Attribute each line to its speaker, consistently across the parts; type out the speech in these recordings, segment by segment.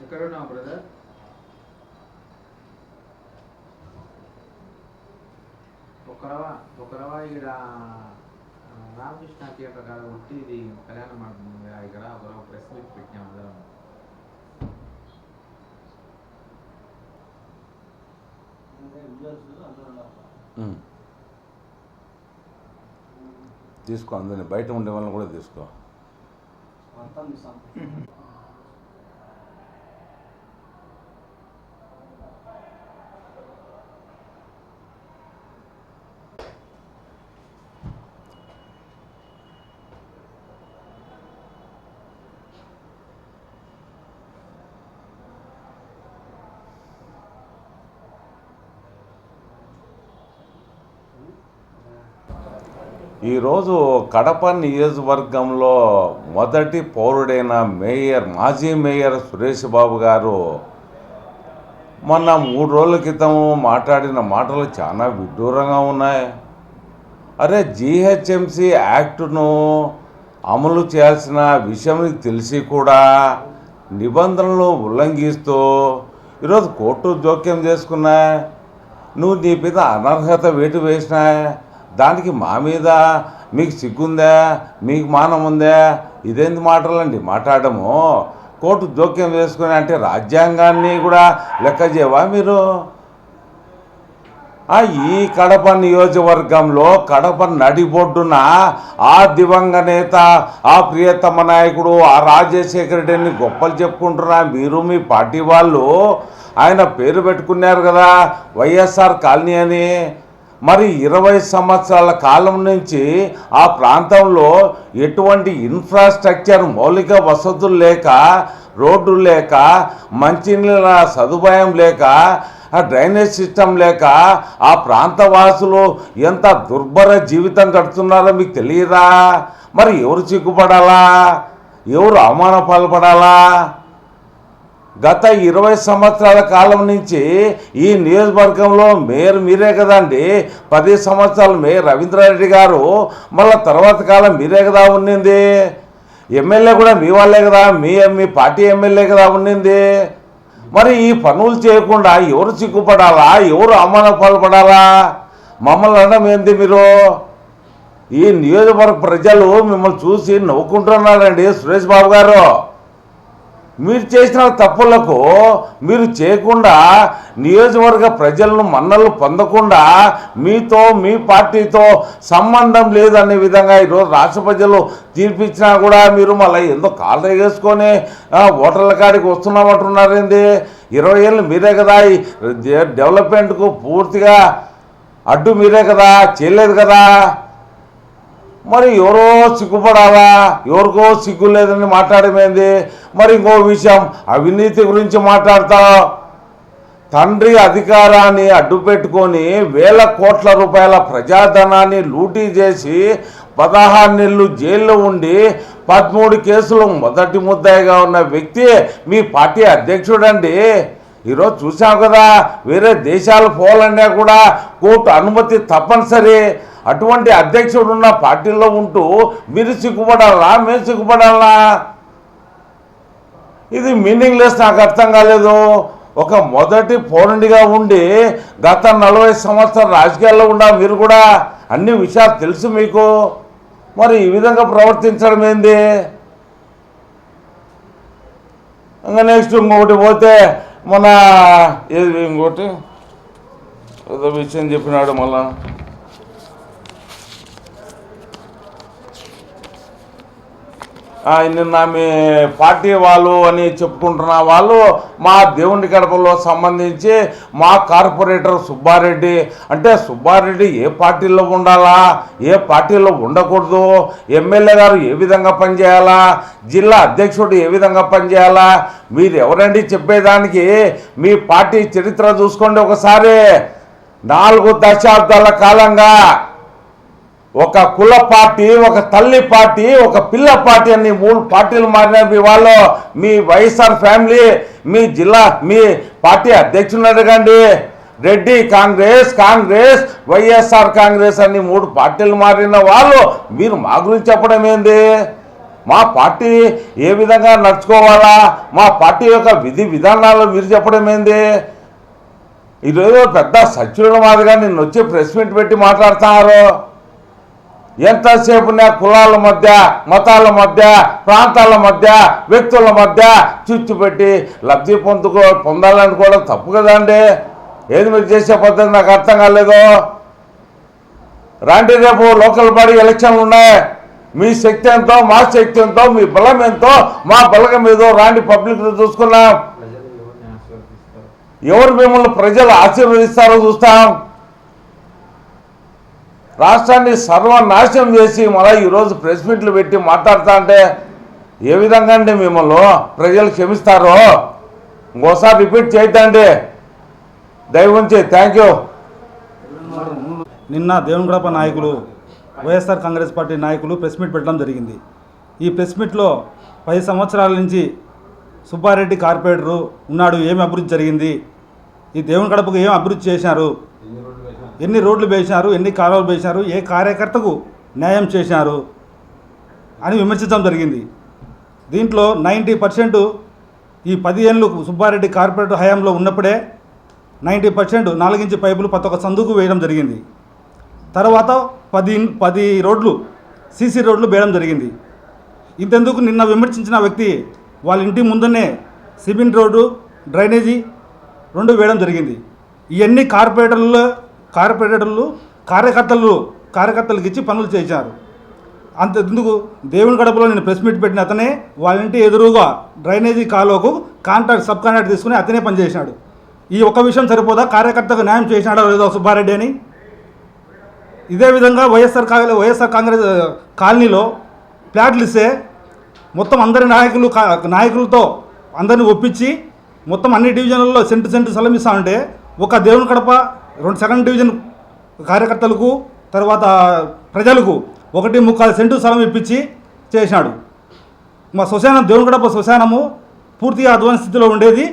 Speaker 1: ఎక్కడున్నావు బ్రదర్ ఒకరవా ఒకరవా ఇక్కడ ఆ, రామకృష్ణ థియేటర్ కాడ ఉట్టి ఇది కళ్యాణ మండపం ఉంది కదా, ఇక్కడ ఒకరవ ప్రెస్ మీట్ పెట్టాం అందరం
Speaker 2: ఉమ్. తీసుకో అందరిని బయట ఉండే వాళ్ళని కూడా తీసుకో ఈరోజు కడప నియోజకవర్గంలో మొదటి పౌరుడైన మేయర్ మాజీ మేయర్ సురేష్ బాబు గారు మొన్న మూడు రోజుల క్రితం మాట్లాడిన మాటలు చాలా విడ్డూరంగా ఉన్నాయి. అరే జిహెచ్ఎంసి యాక్టును అమలు చేయాల్సిన విషయం తెలిసి కూడా నిబంధనలు ఉల్లంఘిస్తూ ఈరోజు కోర్టు జోక్యం చేసుకున్నా నువ్వు నీ మీద అనర్హత వేటు వేసినా దానికి మా మీద మీకు సిగ్గుందా? మీకు మానం ఉందా? ఇదేంటి మాటలండి? మాట్లాడము. కోర్టు జోక్యం చేసుకుని అంటే రాజ్యాంగాన్ని కూడా లెక్క చేయవా మీరు? ఈ కడప నియోజకవర్గంలో కడప నడిబొడ్డున ఆ దివంగ నేత ఆ ప్రియతమ నాయకుడు ఆ రాజశేఖర రెడ్డిని గొప్పలు చెప్పుకుంటున్నా మీరు మీ పార్టీ వాళ్ళు. ఆయన పేరు పెట్టుకున్నారు కదా వైఎస్ఆర్ కాలనీ అని. మరి ఇరవై సంవత్సరాల కాలం నుంచి ఆ ప్రాంతంలో ఎటువంటి ఇన్ఫ్రాస్ట్రక్చర్ మౌలిక వసతులు లేక రోడ్డు లేక మంచినీళ్ళ సదుపాయం లేక డ్రైనేజ్ సిస్టమ్ లేక ఆ ప్రాంత వాసులు ఎంత దుర్భర జీవితం గడుపుతున్నారో మీకు తెలియదా? మరి ఎవరు చిక్కుపడాలా ఎవరు అవమాన పాల్పడాలా గత ఇరవై సంవత్సరాల కాలం నుంచి ఈ నియోజకవర్గంలో మేయర్ మీరే కదండి. పది సంవత్సరాలు మేయర్ రవీంద్రారెడ్డి గారు మళ్ళీ తర్వాత కాలం మీరే కదా ఉండింది ఎమ్మెల్యే కూడా మీ వాళ్ళే కదా మీ మీ పార్టీ ఎమ్మెల్యే కదా ఉండింది మరి ఈ పనులు చేయకుండా ఎవరు చిక్కుపడాలా ఎవరు అవమాన పాల్పడాలా? మమ్మల్ని అనడం ఏంది మీరు? ఈ నియోజకవర్గ ప్రజలు మిమ్మల్ని చూసి నవ్వుకుంటున్నారండి సురేష్ బాబు గారు. మీరు చేసిన తప్పులకు మీరు చేయకుండా నియోజకవర్గ ప్రజలను మన్నలు పొందకుండా మీతో మీ పార్టీతో సంబంధం లేదనే విధంగా ఈరోజు రాష్ట్ర ప్రజలు తీర్పిచ్చినా కూడా మీరు మళ్ళీ ఎంతో కాలరీ వేసుకొని ఓటర్ల కాడికి వస్తున్నామంటున్నారేంది? ఇరవై ఏళ్ళు మీరే కదా ఈ డెవలప్మెంట్కు పూర్తిగా అడ్డు మీరే కదా చేయలేదు కదా? మరి ఎవరో సిగ్గుపడాలా? ఎవరికో సిగ్గు లేదని మాట్లాడమేంది? మరి ఇంకో విషయం అవినీతి గురించి మాట్లాడతావు తండ్రి అధికారాన్ని అడ్డుపెట్టుకొని వేల కోట్ల రూపాయల ప్రజాధనాన్ని లూటీ చేసి పదహారు నెలలు జైల్లో ఉండి పదమూడు కేసులు మొదటి ముద్దాయిగా ఉన్న వ్యక్తి మీ పార్టీ అధ్యక్షుడండి. ఈరోజు చూసాం కదా వేరే దేశాలు పోవాలన్నా కూడా కోర్టు అనుమతి తప్పనిసరి. అటువంటి అధ్యక్షుడు ఉన్న పార్టీలో ఉంటూ మీరు సిగ్గుపడాలా? మేము సిగ్గుపడాలా? ఇది మీనింగ్లెస్ నాకు అర్థం కాలేదు. ఒక మొదటి పౌరుడిగా ఉండి గత నలభై సంవత్సరాల రాజకీయాల్లో ఉండా మీరు కూడా? అన్ని విషయాలు తెలుసు మీకు. మరి ఈ విధంగా ప్రవర్తించడం ఏంది? ఇంకా నెక్స్ట్ ఇంకొకటి పోతే మన ఏది ఇంకోటి? ఏదో విషయం చెప్పినాడు మళ్ళా. నిన్న మీ పార్టీ వాళ్ళు అని చెప్పుకుంటున్న వాళ్ళు మా దేవుని గడపలో సంబంధించి మా కార్పొరేటర్ సుబ్బారెడ్డి. అంటే సుబ్బారెడ్డి ఏ పార్టీలో ఉండాలా? ఏ పార్టీలో ఉండకూడదు? ఎమ్మెల్యే గారు ఏ విధంగా పనిచేయాలా? జిల్లా అధ్యక్షుడు ఏ విధంగా పనిచేయాలా? మీరు ఎవరండి చెప్పేదానికి? మీ పార్టీ చరిత్ర చూసుకోండి ఒకసారి. నాలుగు దశాబ్దాల కాలంగా ఒక కుల పార్టీ ఒక తల్లి పార్టీ ఒక పిల్ల పార్టీ అని మూడు పార్టీలు మారిన మీ వాళ్ళు మీ వైఎస్ఆర్ ఫ్యామిలీ మీ జిల్లా మీ పార్టీ అధ్యక్షుని అడగండి రెడ్డి కాంగ్రెస్ కాంగ్రెస్ వైఎస్ఆర్ కాంగ్రెస్ అని మూడు పార్టీలు మారిన వాళ్ళు మీరు మా గురించి చెప్పడం ఏంది? మా పార్టీ ఏ విధంగా నడుచుకోవాలా? మా పార్టీ యొక్క విధి విధానాలు మీరు చెప్పడం ఏంది? ఈరోజు పెద్ద సచివుల మాదిరిగా నిన్ను వచ్చి ప్రెస్ మీట్ పెట్టి మాట్లాడుతున్నారు. ఎంతసేపు నా కులాల మధ్య మతాల మధ్య ప్రాంతాల మధ్య వ్యక్తుల మధ్య చుచ్చు పెట్టి లబ్ధి పొందుకో పొందాలనుకోవడం తప్పు కదండి. ఏది మీరు చేసే పద్ధతి నాకు అర్థం కాలేదు. రాండి రేపు లోకల్ బాడీ ఎలక్షన్లు ఉన్నాయి. మీ శక్తి ఎంతో మా శక్తి ఎంతో మీ బలం ఎంతో మా బలగం ఏదో రాండి పబ్లిక్ చూసుకున్నాం. ఎవరు మిమ్మల్ని ప్రజలు ఆశీర్వదిస్తారో చూస్తాం. రాష్ట్రాన్ని సర్వనాశనం చేసి మళ్ళీ ఈరోజు ప్రెస్ మీట్లు పెట్టి మాట్లాడుతా అంటే ఏ విధంగా అండి మిమ్మల్ని ప్రజలు క్షమిస్తారో? ఇంకోసారి రిపీట్ చేయొద్దండి. దయవుంచి థ్యాంక్ యూ.
Speaker 3: నిన్న దేవునిగడప నాయకులు వైఎస్ఆర్ కాంగ్రెస్ పార్టీ నాయకులు ప్రెస్ మీట్ పెట్టడం జరిగింది. ఈ ప్రెస్ మీట్లో పది సంవత్సరాల నుంచి సుబ్బారెడ్డి కార్పొరేటరు ఉన్నాడు ఏమి అభివృద్ధి జరిగింది? ఈ దేవుని గడపకు ఏం అభివృద్ధి చేశారు? ఎన్ని రోడ్లు వేసినారు ఎన్ని కాలువలు వేసినారు ఏ కార్యకర్తకు న్యాయం చేశారు అని విమర్శించడం జరిగింది. దీంట్లో నైంటీ పర్సెంట్ ఈ పది ఏళ్ళు సుబ్బారెడ్డి కార్పొరేట్ హయాంలో ఉన్నప్పుడే నైంటీ పర్సెంట్ నాలుగించి పైపులు ప్రతి ఒక్క సందుకు వేయడం జరిగింది. తర్వాత పది పది రోడ్లు సీసీ రోడ్లు వేయడం జరిగింది. ఇంతెందుకు నిన్న విమర్శించిన వ్యక్తి వాళ్ళ ఇంటి ముందునే సిమెంట్ రోడ్డు డ్రైనేజీ రెండు వేయడం జరిగింది. ఇవన్నీ కార్పొరేటర్లు కార్పొరేటర్లు కార్యకర్తలు కార్యకర్తలకు ఇచ్చి పనులు చేశారు. అంత ఎందుకు? దేవుని గడపలో నేను ప్రెస్ మీట్ పెట్టిన అతనే వాళ్ళ ఇంటి ఎదురుగా డ్రైనేజీ కాలువకు కాంట్రాక్ట్ సబ్ కాంట్రాక్ట్ తీసుకుని అతనే పనిచేసినాడు ఈ ఒక్క విషయం సరిపోదా? కార్యకర్తకు న్యాయం చేసినాడో లేదో సుబ్బారెడ్డి అని? ఇదే విధంగా వైఎస్ఆర్ కాంగ్రెస్ వైఎస్ఆర్ కాంగ్రెస్ కాలనీలో ఫ్లాట్లు ఇస్తే మొత్తం అందరి నాయకులు నాయకులతో అందరిని ఒప్పించి మొత్తం అన్ని డివిజన్లలో సెంటు సెంటు స్థలం ఇస్తా ఉంటే ఒక దేవుని కడప రెండు సెకండ్ డివిజన్ కార్యకర్తలకు తర్వాత ప్రజలకు ఒకటి ముక్కాలు సెంటు స్థలం ఇప్పించి చేసినాడు. మా శ్మశానం దేవునిగడప శ్మశానము పూర్తిగా అధ్వాని స్థితిలో ఉండేది.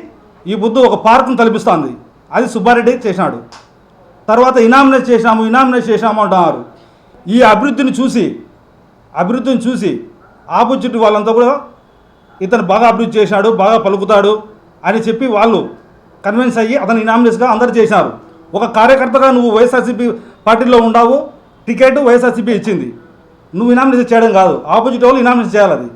Speaker 3: ఈ బుద్ధు ఒక పార్కును తలపిస్తోంది. అది సుబ్బారెడ్డి చేసినాడు. తర్వాత ఇనామినేట్ చేసినాము ఇనామినేట్ చేసినాము అంటున్నారు. ఈ అభివృద్ధిని చూసి అభివృద్ధిని చూసి ఆపోజిట్ వాళ్ళంతా కూడా ఇతను బాగా అభివృద్ధి చేశాడు బాగా పలుకుతాడు అని చెప్పి వాళ్ళు కన్విన్స్ అయ్యి అతను ఇనామినేట్స్గా అందరు చేశారు ఒక కార్యకర్తగా నువ్వు వైఎస్ఆర్సీపీ పార్టీలో ఉండావు టికెట్ వైఎస్ఆర్సీపీ ఇచ్చింది. నువ్వు ఇనామినేషన్ చేయడం కాదు. ఆపోజిట్ వాళ్ళు ఇనామినేషన్ చేయాలి అది.